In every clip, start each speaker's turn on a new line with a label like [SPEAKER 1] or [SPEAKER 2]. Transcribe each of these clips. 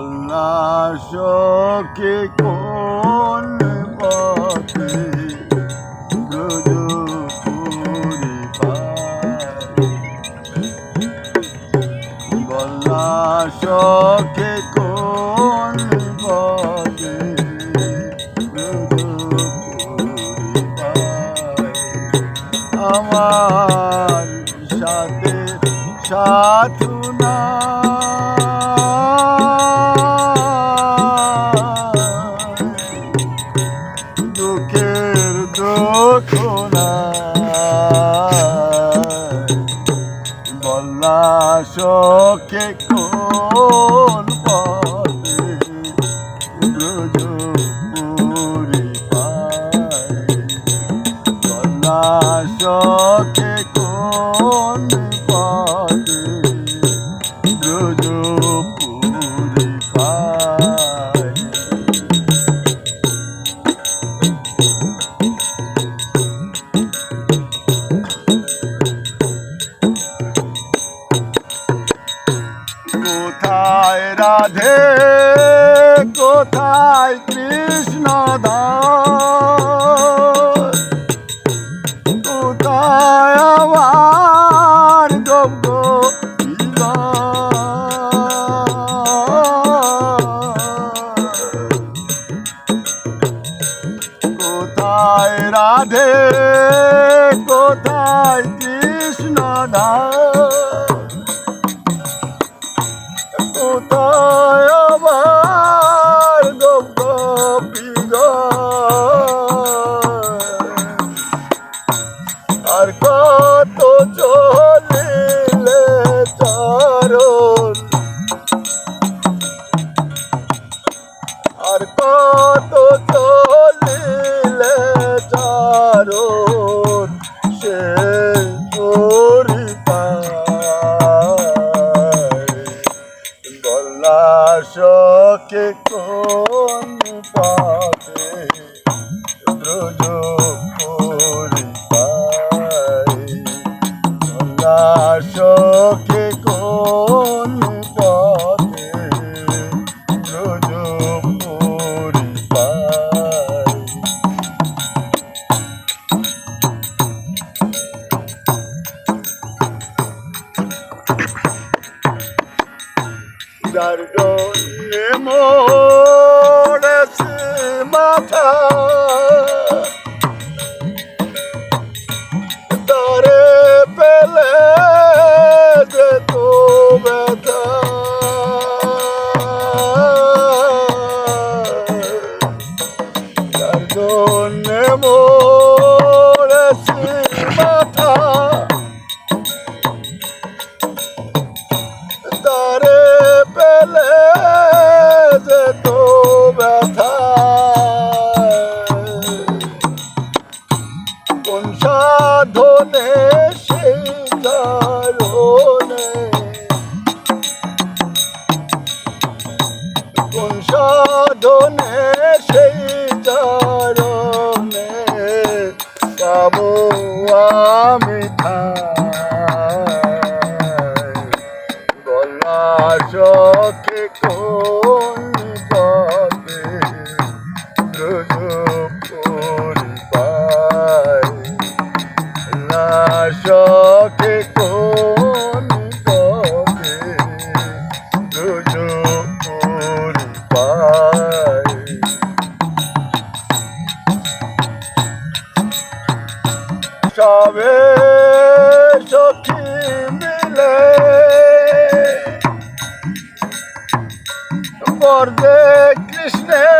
[SPEAKER 1] বলনা কোন পথে ব্রজপুরি পায়? বলনা কোন পথে আমার সাথে সাধু না দুঃখের দুঃখ না বল্লা সখে কোন পথে ব্রজপুরি পায়? কন্যা সখে কোন পথে ব্রজপুরি রাধে কোথায় কৃষ্ণ কোথায় আমার গঙ্গ কোথায় রাধে কোথায় চলিলে চরণ। আর কত চলিলে চরণ সে পরিপায় গলা কোন পাতে যার জন্যে মরেছে মাথা তারে পেলে যে তো ব্যথা। যার জন্যে মরেছে আমি গলা চোখে কোন পথে ব্রজ বর্দে কৃষ্ণের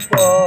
[SPEAKER 1] Oh.